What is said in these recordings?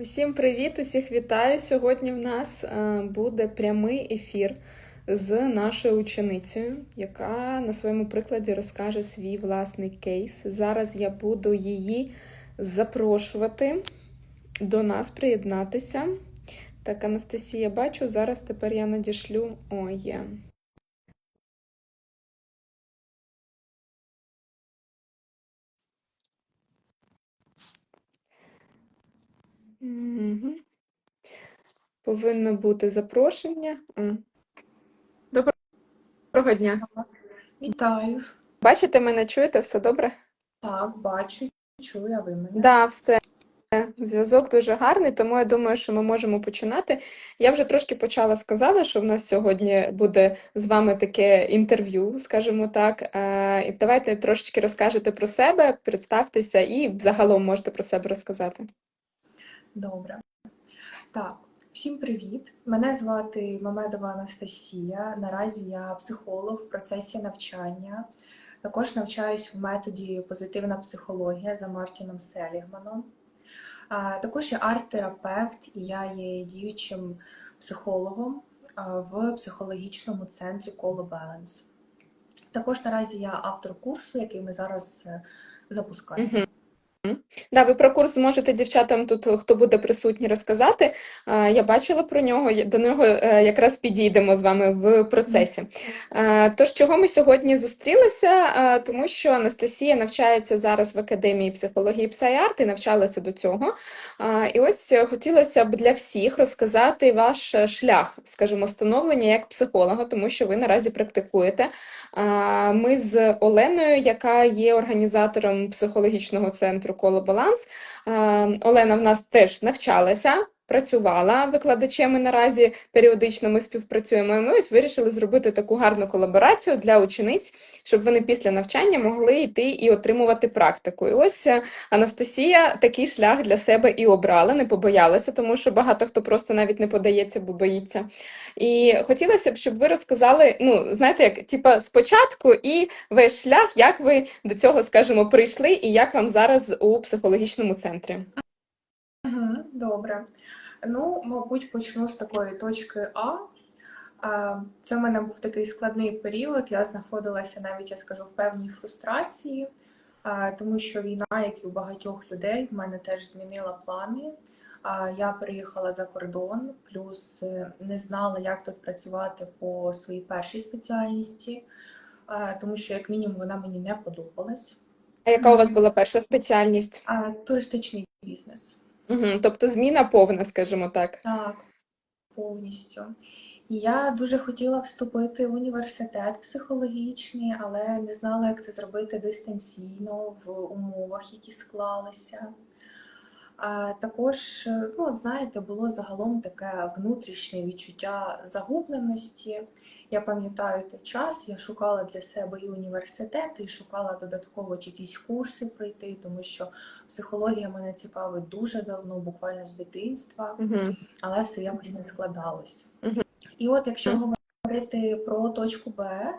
Усім привіт, усіх вітаю. Сьогодні в нас е, буде прямий ефір з нашою ученицею, яка на своєму прикладі розкаже свій власний кейс. Зараз я буду її запрошувати до нас приєднатися. Так, Анастасія, бачу, зараз тепер я надішлю. О, є. Мгм. Повинно бути запрошення. Доброго дня. Вітаю. Бачите мене, чуєте, все добре? Так, бачу, чую, а ви мене. Да, все. Зв'язок дуже гарний, тому я думаю, що ми можемо починати. Я вже трошки почала сказала, що в нас сьогодні буде з вами таке інтерв'ю, скажімо так. Е, І давайте трошечки розкажете про себе, представтеся і загалом можете про себе розказати. Добре. Так, всім привіт. Мене звати Мамедова Анастасія. Наразі я психолог в процесі навчання. Також навчаюсь в методі позитивна психологія за Мартіном Селігманом. Також я арт-терапевт і я є діючим психологом в психологічному центрі Коло Баланс. Також наразі я автор курсу, який ми зараз е, запускаємо. Да, ви про курс зможете дівчатам тут, хто буде присутній, розказати. Я бачила про нього, до нього е, якраз підійдемо з вами в процесі. Тож, чого ми сьогодні зустрілися? Тому що Анастасія навчається зараз в Академії психології PsyArt і навчалася до цього. І ось хотілося б для всіх розказати ваш шлях, скажімо, становлення як психолога, тому що ви наразі практикуєте. Ми з Оленою, яка є організатором психологічного центру Коло Баланс. Олена в нас теж навчалася, працювала викладачем наразі періодично ми співпрацюємо. І ми ось вирішили зробити таку гарну колаборацію для учениць, щоб вони після навчання могли йти і отримувати практику. І ось е, Анастасія такий шлях для себе і обрала, не побоялася, тому що багато хто просто навіть не подається, бо боїться. І хотілося б, щоб ви розказали, ну, знаєте, як типа спочатку і весь шлях, як ви до цього, скажімо, прийшли, і як вам зараз у психологічному центрі. Добре. Ну, мабуть, почну з такої точки А. Це в мене був такий складний період. Я знаходилася навіть, я скажу, в певній фрустрації, тому що війна, як і у багатьох людей, в мене теж змінила плани. Я переїхала за кордон, плюс е, не знала, як тут працювати по своїй першій спеціальності, тому що, як мінімум, вона мені не подобалась. А яка у вас була перша спеціальність? Туристичний бізнес. Угу, тобто зміна повна, скажімо так. Так, повністю. Я дуже хотіла вступити в університет психологічний, але не знала, як це зробити дистанційно в умовах, які склалися. А також, ну, от знаєте, було загалом таке внутрішнє відчуття загубленості. Я пам'ятаю той час, я шукала для себе і університет, і шукала додатково якісь курси пройти, тому що психологія мене цікавить дуже давно, буквально з дитинства але все якось не складалось. І от якщо говорити про точку Б,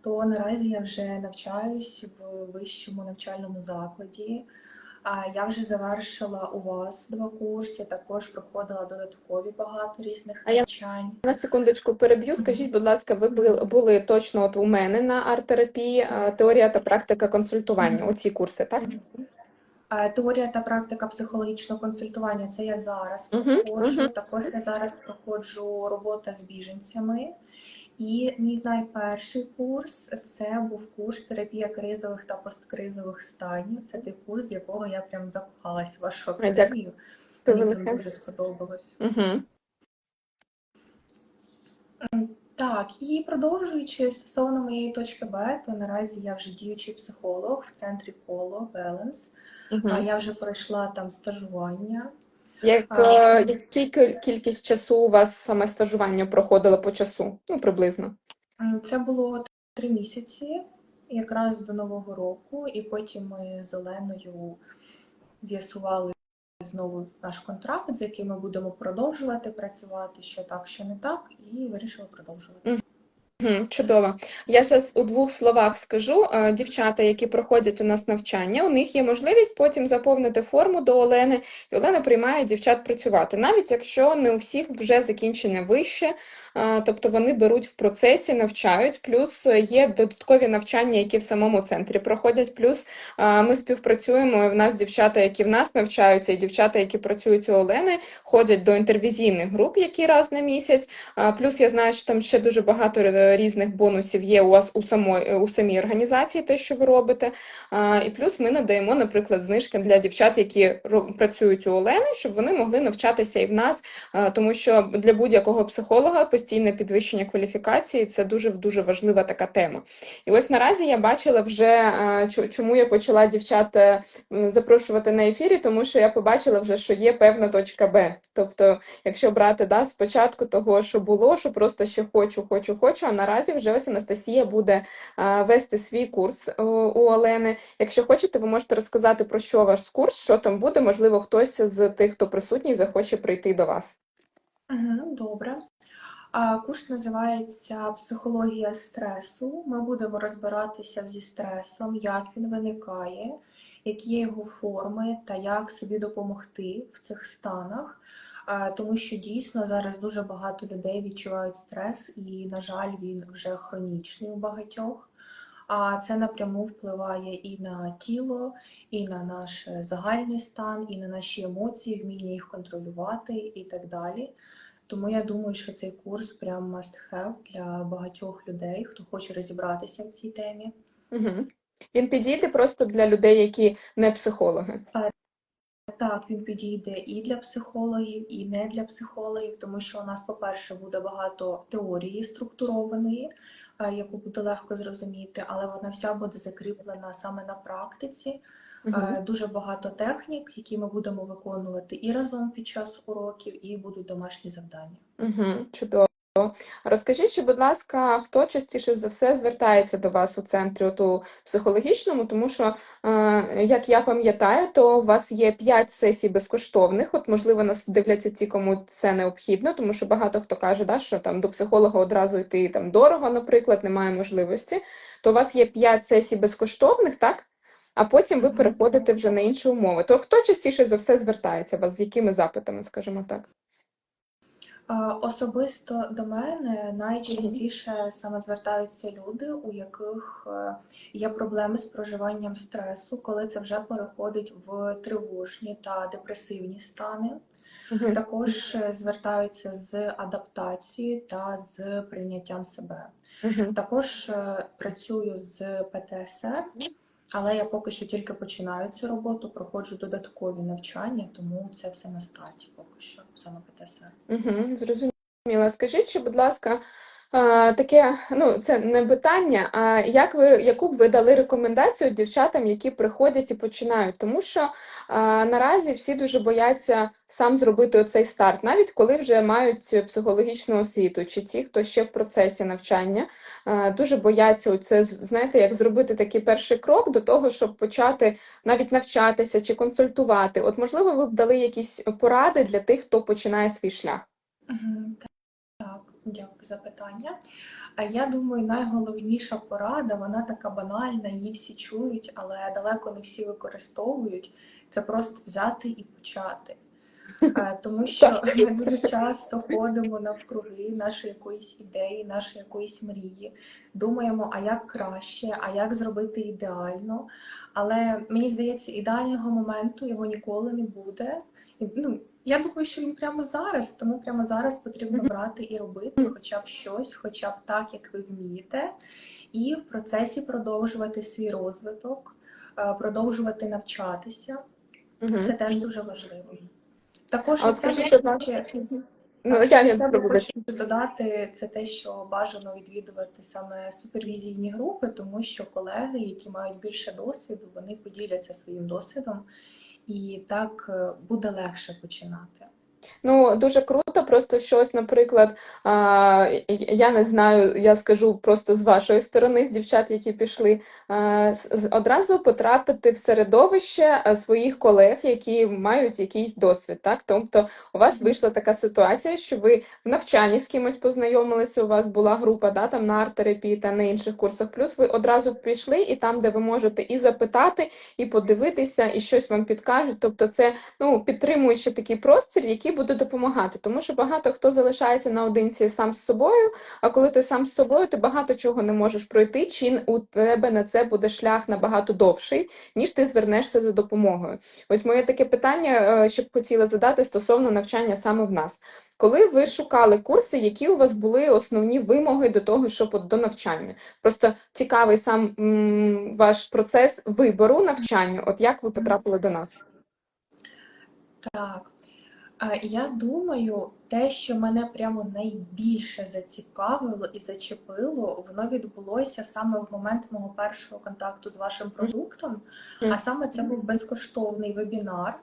то наразі я вже навчаюсь в вищому навчальному закладі. А я вже завершила у вас два курси, також проходила додаткові багато різних я- навчань. На секундочку переб'ю. Скажіть, будь ласка, ви були, були точно от у мене на арт-терапії, теорія та практика консультування, оці курси, так? Теорія та практика психологічного консультування це я зараз проходжу. Також я зараз проходжу робота з біженцями. І мій найперший курс це був курс терапія кризових та посткризових станів. Це той курс, з якого я прям закохалась в вашу академію. Мені прям дуже сподобалось. Угу. Так, і продовжуючи стосовно моєї точки Б, то наразі я вже діючий психолог в центрі коло. Угу. А я вже пройшла там стажування. Як, А. е, який кількість часу у вас саме стажування проходило по часу? Ну, приблизно. Це було три місяці, якраз до Нового року, і потім ми з Оленою з'ясували знову наш контракт, з яким ми будемо продовжувати працювати, що так, що не так, і вирішили продовжувати. Чудово. Я зараз у двох словах скажу. Е, Дівчата, які проходять у нас навчання, у них є можливість потім заповнити форму до Олени, і Олена приймає дівчат працювати, навіть якщо не у всіх вже закінчення вище, е, тобто вони беруть в процесі, навчають, плюс е, є додаткові навчання, які в самому центрі проходять, плюс ми співпрацюємо, в нас дівчата, які в нас навчаються, і дівчата, які працюють у Олени, ходять до інтервізійних груп, які раз на місяць. Плюс я знаю, що там ще дуже багато різних бонусів є у вас у самої у самій організації, те, що ви робите. І плюс ми надаємо, наприклад, знижки для дівчат, які працюють у Олени, щоб вони могли навчатися і в нас, тому що для будь-якого психолога постійне підвищення кваліфікації це дуже дуже важлива така тема. І ось наразі я бачила вже е, чому я почала дівчат е, запрошувати на ефірі, тому що я побачила вже, що є певна точка Б. Тобто Якщо брати да, спочатку того, що було, що просто ще хочу, хочу, хочу. Наразі вже ось Анастасія буде вести свій курс у, у Олени. Якщо хочете, ви можете розказати про що ваш курс, що там буде. Можливо, хтось з тих, хто присутній, захоче прийти до вас. Добре. Курс називається Психологія стресу. Ми будемо розбиратися зі стресом, як він виникає, які його форми та як собі допомогти в цих станах. Тому що дійсно зараз дуже багато людей відчувають стрес, і, на жаль, він вже хронічний у багатьох. А це напряму впливає і на тіло, і на наш загальний стан, і на наші емоції, вміння їх контролювати і так далі. Тому я думаю, що цей курс прям must have для багатьох людей, хто хоче розібратися в цій темі. Угу. Він підійде просто для людей, які не психологи. Так, він підійде і для психологів, і не для психологів, тому що у нас, по-перше, буде багато теорії структурованої, е, яку буде легко зрозуміти, але вона вся буде закріплена саме на практиці. Угу. Дуже багато технік, які ми будемо виконувати і разом під час уроків, і будуть домашні завдання. Угу. Чудово. Розкажіть, будь ласка, хто частіше за все звертається до вас у центрі от у психологічному, тому що, е, як я пам'ятаю, то у вас є 5 сесій безкоштовних. От, можливо, нас дивляться ті, кому це необхідно, тому що багато хто каже, да, що там до психолога одразу йти там дорого, наприклад, немає можливості. То у вас є 5 сесій безкоштовних, так? А потім ви переходите вже на інші умови. То хто частіше за все звертається вас, з якими запитами, скажімо так? Особисто до мене найчастіше саме звертаються люди, у яких е, є проблеми з проживанням стресу, коли це вже переходить в тривожні та депресивні стани. Також е, звертаються з адаптацією та з прийняттям себе. Також е, працюю з ПТСР, але я поки що тільки починаю цю роботу, проходжу додаткові навчання, тому це все на старті поки що, саме ПТСР. Угу, зрозуміла. Скажіть, чи, будь ласка, таке, ну, це не питання, а як ви, яку б ви дали рекомендацію дівчатам, які приходять і починають? Тому що е, наразі всі дуже бояться сам зробити оцей старт, навіть коли вже мають психологічну освіту, чи ті, хто ще в процесі навчання, е, дуже бояться оце, знаєте, як зробити такий перший крок до того, щоб почати навіть навчатися чи консультувати. От, можливо, ви б дали якісь поради для тих, хто починає свій шлях. Так, дякую за питання. А я думаю, найголовніша порада, вона така банальна, її всі чують, але далеко не всі використовують. Це просто взяти і почати. Е, Тому що ми дуже часто ходимо навкруги нашої якоїсь ідеї, нашої якоїсь мрії, думаємо, а як краще, а як зробити ідеально. Але мені здається, ідеального моменту його ніколи не буде. І, ну, я думаю, що він прямо зараз, тому прямо зараз потрібно брати і робити хоча б щось, хоча б так, як ви вмієте, і в процесі продовжувати свій розвиток, е, продовжувати навчатися. Це теж дуже важливо. Також от це скажіть, ще- ну, я не хочу додати це те, що бажано відвідувати саме супервізійні групи, тому що колеги, які мають більше досвіду, вони поділяться своїм досвідом, і так е, буде легше починати. Ну, дуже круто, просто щось, наприклад, а, я не знаю, я скажу просто з вашої сторони, з дівчат, які пішли, а, одразу потрапити в середовище своїх колег, які мають якийсь досвід, так? Тобто у вас вийшла така ситуація, що ви в навчанні з кимось познайомилися, у вас була група, да, там на арт-терапії та на інших курсах, плюс ви одразу пішли і там, де ви можете і запитати, і подивитися, і щось вам підкажуть. Тобто це ну, підтримуючи такий простір, який буде допомагати. Тому що багато хто залишається наодинці сам з собою, а коли ти сам з собою, ти багато чого не можеш пройти, чи у тебе на це буде шлях набагато довший, ніж ти звернешся за допомогою. Ось моє таке питання, е, що б хотіла задати стосовно навчання саме в нас. Коли ви шукали курси, які у вас були основні вимоги до того, щоб до навчання? Просто цікавий сам ваш процес вибору навчання. От як ви потрапили до нас? Так. Я думаю, те, що мене прямо найбільше зацікавило і зачепило, воно відбулося саме в момент мого першого контакту з вашим продуктом. А саме це був безкоштовний вебінар.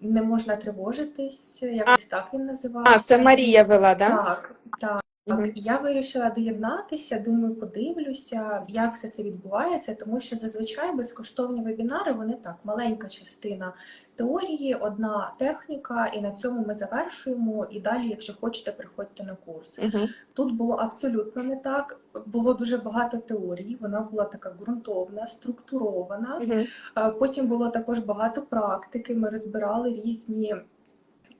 Не можна тривожитись, якось так він називався. А, це Марія вела, да? Так, так. Мгм. Я вирішила доєднатися, думаю, подивлюся, як все це відбувається, тому що зазвичай безкоштовні вебінари вони так, маленька частина теорії, одна техніка, і на цьому ми завершуємо. І далі, якщо хочете, приходьте на курси. Мгм. Тут було абсолютно не так. Було дуже багато теорій, вона була така ґрунтовна, структурована. Е, Потім було також багато практики. Ми розбирали різні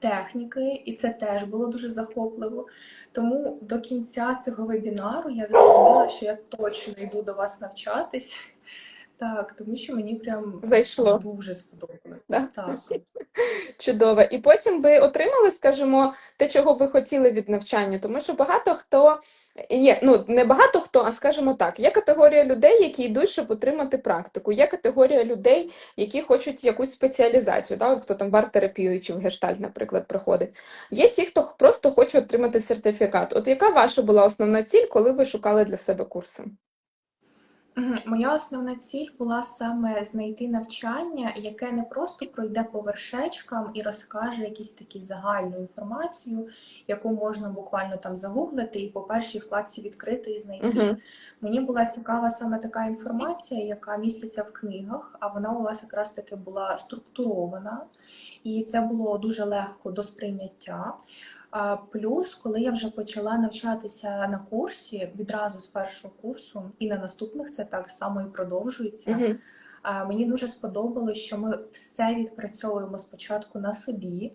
техніки, і це теж було дуже захопливо. Тому до кінця цього вебінару я зрозуміла, що я точно йду до вас навчатись. Так, тому що мені прям Зайшло. дуже сподобалось. Да? Так. Чудово. І потім ви отримали, скажімо, те, чого ви хотіли від навчання, тому що багато хто є, ну не багато хто, а скажімо так, є категорія людей, які йдуть, щоб отримати практику. Є категорія людей, які хочуть якусь спеціалізацію, да? От хто там в арт-терапію чи в гештальт, наприклад, приходить. Є ті, хто просто хоче отримати сертифікат. От яка ваша була основна ціль, коли ви шукали для себе курси? Моя основна ціль була саме знайти навчання, яке не просто пройде по вершечкам і розкаже якусь таку загальну інформацію, яку можна буквально там загуглити і по першій вкладці відкрити і знайти. Мгм. Мені була цікава саме така інформація, яка міститься в книгах, а вона у вас якраз таки була структурована, і це було дуже легко до сприйняття. А плюс, коли я вже почала навчатися на курсі, відразу з першого курсу, і на наступних це так само і продовжується. А, Мені дуже сподобалось, що ми все відпрацьовуємо спочатку на собі,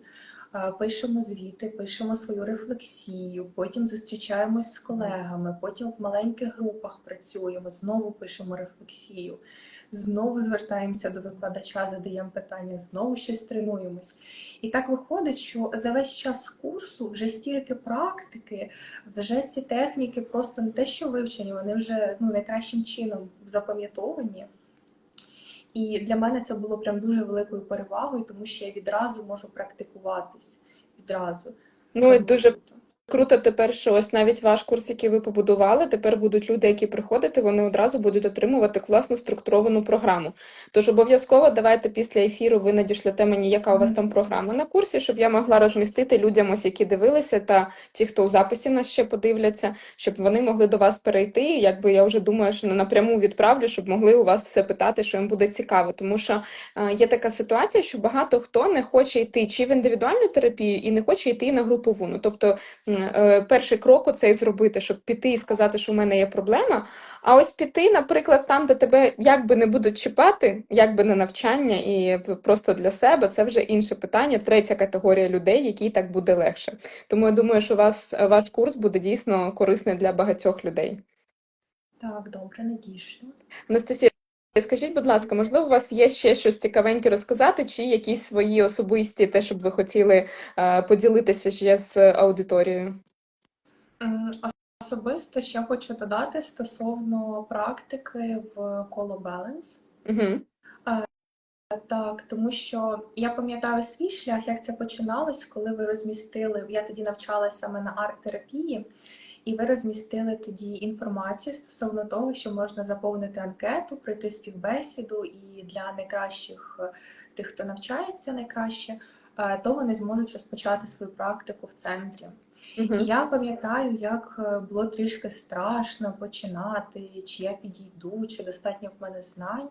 пишемо звіти, пишемо свою рефлексію, потім зустрічаємось з колегами, потім в маленьких групах працюємо, знову пишемо рефлексію, знову звертаємося до викладача, задаємо питання, знову щось тренуємось. І так виходить, що за весь час курсу вже стільки практики, вже ці техніки просто не те, що вивчені, вони вже ну, найкращим чином запам'ятовані. І для мене це було прям дуже великою перевагою, тому що я відразу можу практикуватись. Відразу. Ну і дуже круто. Тепер, що ось навіть ваш курс, який ви побудували, тепер будуть люди, які приходити, вони одразу будуть отримувати класно структуровану програму. Тож обов'язково давайте після ефіру ви надішлете мені, яка у вас там програма на курсі, щоб я могла розмістити людям, ось які дивилися, та ті, хто у записі нас ще подивляться, щоб вони могли до вас перейти. Якби я вже думаю, що напряму відправлю, щоб могли у вас все питати, що їм буде цікаво. Тому що е, є така ситуація, що багато хто не хоче йти чи в індивідуальну терапію і не хоче йти на групову. Ну тобто перший крок оцей зробити, щоб піти і сказати, що в мене є проблема. А ось піти, наприклад, там, де тебе якби не будуть чіпати, якби не навчання і просто для себе, це вже інше питання, третя категорія людей, якій так буде легше. Тому я думаю, що вас, ваш курс буде дійсно корисний для багатьох людей. Так, добре, надішлю. Анастасія, скажіть, будь ласка, можливо, у вас є ще щось цікавеньке розказати, чи якісь свої особисті, те, щоб ви хотіли е, поділитися ще з аудиторією? Особисто ще хочу додати стосовно практики в коло Balance. Угу. Так, тому що я пам'ятаю свій шлях, як це починалось, коли ви розмістили. Я тоді навчалася саме на арт-терапії, і ви розмістили тоді інформацію стосовно того, що можна заповнити анкету, пройти співбесіду, і для найкращих е, тих, хто навчається найкраще, е, то вони зможуть розпочати свою практику в центрі. І Мгм. я пам'ятаю, як е, було трішки страшно починати, чи я підійду, чи достатньо в мене знань.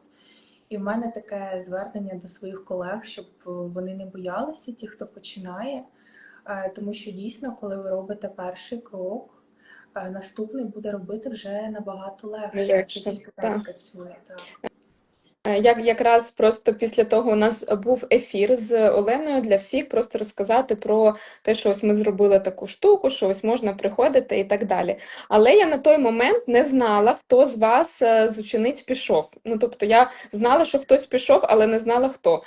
І в мене таке звернення до своїх колег, щоб вони не боялися, ті, хто починає. Тому що дійсно, коли ви робите перший крок, наступний буде робити вже набагато легше. Легше, Це тільки так. так працює. Так. Е, Як якраз просто після того у нас був ефір з Оленою для всіх, просто розказати про те, що ось ми зробили таку штуку, що ось можна приходити і так далі. Але я на той момент не знала, хто з вас е, з учениць пішов. Ну, тобто я знала, що хтось пішов, але не знала хто.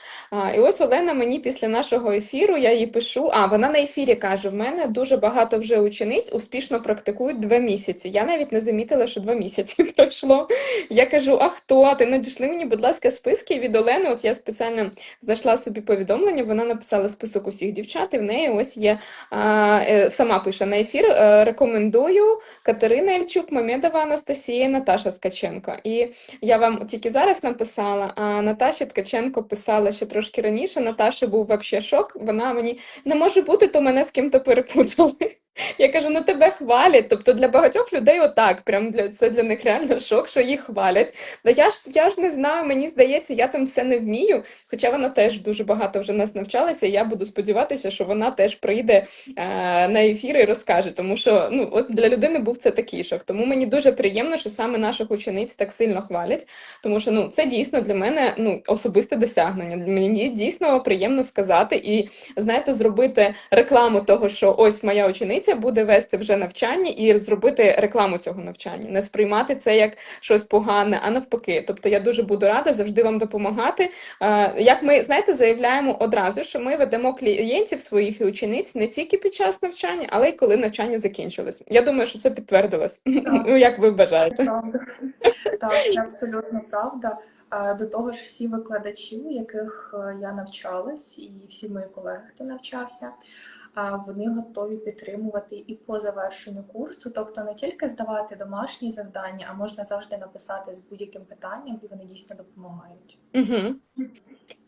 І ось Олена мені після нашого ефіру, я їй пишу, а вона на ефірі каже: в мене дуже багато вже учениць успішно практикують два місяці. Я навіть не замітила, що два місяці пройшло. Я кажу: а хто? Ти надійшли мені, будь ласка, списки від Олени. От я спеціально знайшла собі повідомлення. Вона написала список усіх дівчат, і в неї ось є а, е, сама пише на ефір. е, Рекомендую Катерина Ільчук, Мамедова Анастасія, Наташа Скаченко. І я вам тільки зараз написала, а Наташі Ткаченко писала ще трошки раніше. Наташі був вообще шок. Вона мені не може бути, то мене з ким-то перепутали. Я кажу, ну тебе хвалять. Тобто для багатьох людей отак, прям для це для них реально шок, що їх хвалять. Да я ж я ж не знаю, мені здається, я там все не вмію. Хоча вона теж дуже багато вже нас навчалася, і я буду сподіватися, що вона теж прийде е, на ефір і розкаже. Тому що ну от для людини був це такий шок. Тому мені дуже приємно, що саме наших учениць так сильно хвалять. Тому що ну це дійсно для мене ну особисте досягнення. Мені дійсно приємно сказати і знаєте, зробити рекламу того, що ось моя учениця буде вести вже навчання і зробити рекламу цього навчання, не сприймати це як щось погане, а навпаки. Тобто я дуже буду рада завжди вам допомагати. Е, Як ми знаєте, заявляємо одразу, що ми ведемо клієнтів своїх і учениць не тільки під час навчання, але й коли навчання закінчилось. Я думаю, що це підтвердилось. Ну як ви вважаєте? Так, це абсолютно правда. До того ж, всі викладачі, у яких е, я навчалась, і всі мої колеги, хто навчався, вони готові підтримувати і по завершенню курсу, тобто не тільки здавати домашні завдання, а можна завжди написати з будь-яким питанням, і вони дійсно допомагають. Угу.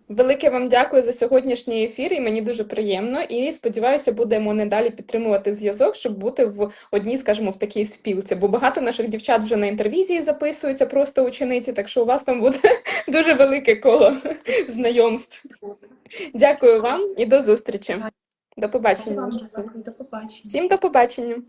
Велике вам дякую за сьогоднішній ефір, і мені дуже приємно. І сподіваюся, будемо надалі підтримувати зв'язок, щоб бути в одній, скажімо, в такій спілці. Бо багато наших дівчат вже на інтервізії записуються, просто учениці, так що у вас там буде дуже велике коло знайомств. Дякую вам і до зустрічі. До побачення. до побачення. Всім до побачення.